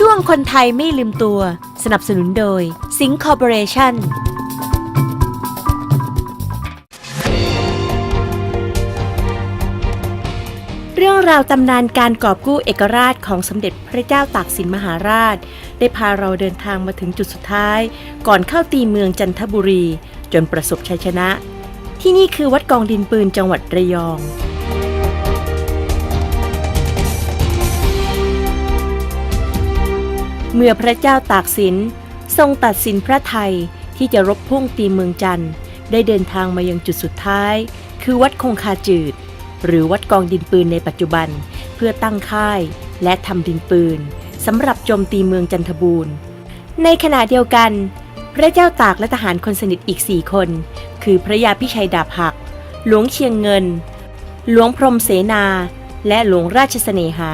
ช่วงคนไทยไม่ลืมตัว สนับสนุนโดย สิงคอร์ปอเรชั่นเรื่องราวตำนานการกอบกู้เอกราชของสมเด็จพระเจ้าตากสินมหาราช ได้พาเราเดินทางมาถึงจุดสุดท้าย ก่อนเข้าตีเมืองจันทบุรี จนประสบชัยชนะ ที่นี่คือวัดกองดินปืนจังหวัดระยอง เมื่อพระเจ้าตากสินทรงตัดสินพระไทยที่จะรบพุ่งตีเมืองจันทร์ได้เดินทางมายังจุดสุดท้าย คือวัดคงคาจืด หรือวัดกองดินปืนในปัจจุบัน เพื่อตั้งค่ายและทำดินปืนสำหรับโจมตีเมืองจันทบูรณ์ ในขณะเดียวกัน พระเจ้าตากและทหารคนสนิทอีกสี่คน คือพระยาพิชัยดาบหัก หลวงเชียงเงิน หลวงพรมเสนา และหลวงราชเสนหา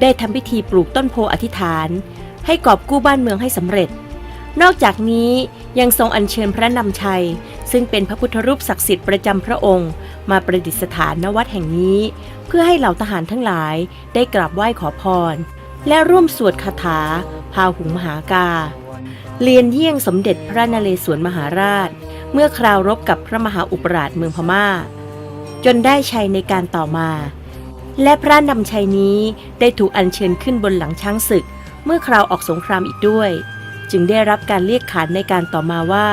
ได้ทำพิธีปลูกต้นโพอธิษฐาน ให้กอบกู้บ้านเมืองให้สำเร็จ นอกจากนี้ยังทรงอัญเชิญพระนำชัย ซึ่งเป็นพระพุทธรูปศักดิ์สิทธิ์ประจำพระองค์ มาประดิษฐานณวัดแห่งนี้ เพื่อให้เหล่าทหารทั้งหลายได้กราบไหว้ขอพร และร่วมสวดคาถา พาหุงมหากา เรียนเยี่ยงสมเด็จพระนเรศวรมหาราช เมื่อคราวรบกับพระมหาอุปราชเมืองพม่า จนได้ชัยในการต่อมาและพระนำชัยนี้ได้ถูกอัญเชิญขึ้นบนหลังช้างศึก เมื่อคราวออกสงครามอีกด้วย จึงได้รับการเรียกขานในการต่อมาว่า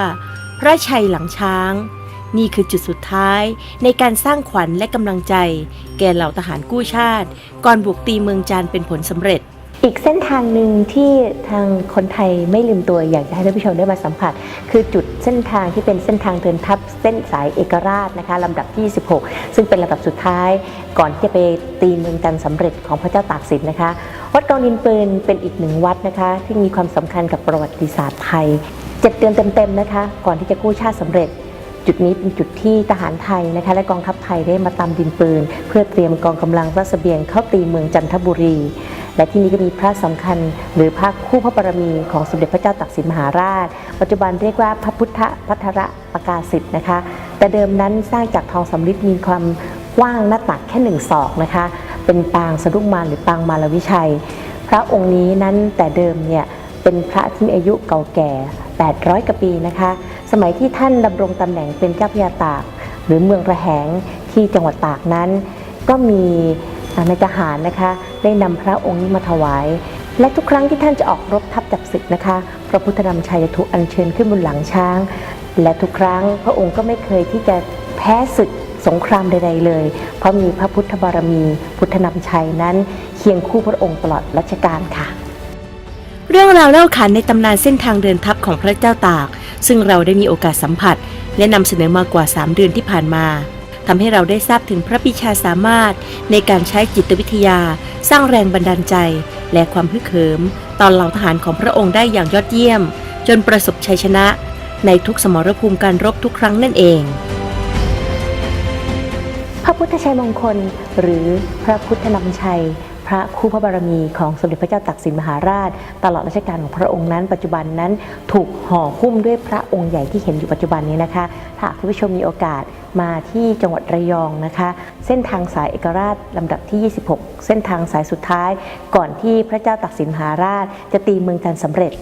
พระชัยหลังช้าง นี่คือจุดสุดท้ายในการสร้างขวัญและกำลังใจ แก่เหล่าทหารกู้ชาติ ก่อนบุกตีเมืองจานเป็นผลสำเร็จ อีกเส้นทางหนึ่งที่ทางคนไทยไม่ลืมตัวอยากจะให้ท่านผู้ชมได้มาสัมผัส คือจุดเส้นทางที่เป็นเส้นทางเดินทัพเส้นสายเอกราชนะคะลำดับที่ 16 ซึ่งเป็นลำดับสุดท้าย ก่อนที่จะไปตีเมืองจันทร์สำเร็จของพระเจ้าตากสินนะคะ วัดกองดินปืนเป็นอีกหนึ่งวัดนะคะ ที่มีความสำคัญกับประวัติศาสตร์ไทยเจ็ดเดือนเต็มๆนะคะ ก่อนที่จะกู้ชาติสำเร็จจุดนี้เป็นจุดที่ทหารไทยนะคะและกองทัพไทยได้มาตามดินปืน เพื่อเตรียมกองกำลังรัศเบียงเข้าตีเมืองจันทบุรี และที่นี้ก็มีพระสำคัญ หรือพระคู่พระบารมีของสมเด็จพระเจ้าตากสินมหาราช ปัจจุบันเรียกว่าพระพุทธพัทรประกาศิษย์นะคะ แต่เดิมนั้นสร้างจากทองสำริดมีความกว้างหน้าตักแค่หนึ่งศอกนะคะ เป็นปางสะดุ้งมารหรือปางมารวิชัย พระองค์นี้นั้นแต่เดิมเนี่ยเป็นพระที่มีอายุเก่าแก่ 800กว่าปีนะคะ สมัยที่ท่านดำรงตำแหน่งเป็นเจ้าพระยาตาก หรือเมืองระแหงที่จังหวัดตากนั้น ก็มี ในทหารนะคะ ได้นำพระองค์นี้มาถวาย และทุกครั้งที่ท่านจะออกรบทัพจับศึกนะคะ พระพุทธนำชัยจะถูกอัญเชิญขึ้นบนหลังช้าง และทุกครั้งพระองค์ก็ไม่เคยที่จะแพ้ศึกสงครามใดๆเลย เพราะมีพระพุทธบารมี พุทธนำชัยนั้นเคียงคู่พระองค์ตลอดรัชกาลค่ะ เรื่องราวเล่าขานในตำนานเส้นทางเดินทัพของพระเจ้าตาก ซึ่งเราได้มีโอกาสสัมผัส และนำเสนอมากว่า 3 เดือนที่ผ่านมา ทำให้เราได้ทราบถึงพระปิชาสามารถ ในการใช้จิตวิทยา สร้างแรงบันดาลใจ และความพึกเขิม ตอนเหล่าทหารของพระองค์ได้อย่างยอดเยี่ยม จนประสบชัยชนะ ในทุกสมรภูมิการรบทุกครั้งนั่นเอง พระพุทธชัยมงคล หรือพระพุทธนำชัย ระคู่พระบารมีของสมเด็จพระเจ้าตากสินมหาราช ตลอดรัชกาลของพระองค์นั้น ปัจจุบันนั้นถูกห่อหุ้มด้วยพระองค์ใหญ่ที่เห็นอยู่ปัจจุบันนี้นะคะ ถ้าหากคุณผู้ชมมีโอกาสมาที่จังหวัดระยองนะคะ เส้นทางสายเอกราชลำดับที่ 26 เส้นทางสายสุดท้าย ก่อนที่พระเจ้าตากสินมหาราช จะตีเมืองจันสำเร็จ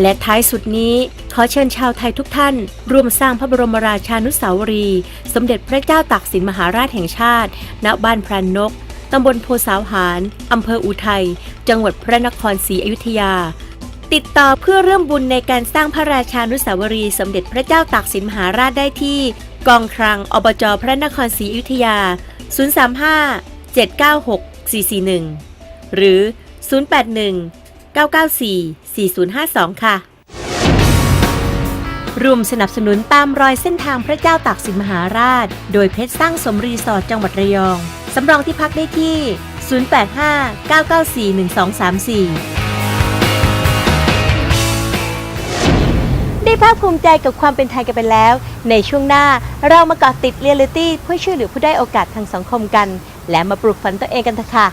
และท้ายสุดนี้ ขอเชิญชาวไทยทุกท่าน ร่วมสร้างพระบรมราชานุสาวรีย์สมเด็จพระเจ้าตากสินมหาราชแห่งชาติ ณ บ้านพรานนก ตำบลโพสาวหาร อำเภออุทัย จังหวัดพระนครศรีอยุธยา ติดต่อเพื่อเริ่มบุญในการสร้างพระราชานุสาวรีย์สมเด็จพระเจ้าตากสินมหาราชได้ที่ กองคลังอบจพระนครศรีอยุธยา 035 796 441 หรือ 081 994 4052 ค่ะ ร่วมสนับสนุนตามรอยเส้นทางพระเจ้าตากสินมหาราช โดยเพชรสร้างสมรีสอร์ทจังหวัดระยอง สำรองที่พักได้ที่ 085 994 1234ได้ภาคภูมิใจกับความเป็นไทยกันไปแล้ว ในช่วงหน้าเรามาเกาะติดเรียลลิตี้เพื่อช่วยเหลือผู้ได้โอกาสทางสังคมกัน และมาปลูกฝันตัวเองกันเถอะค่ะ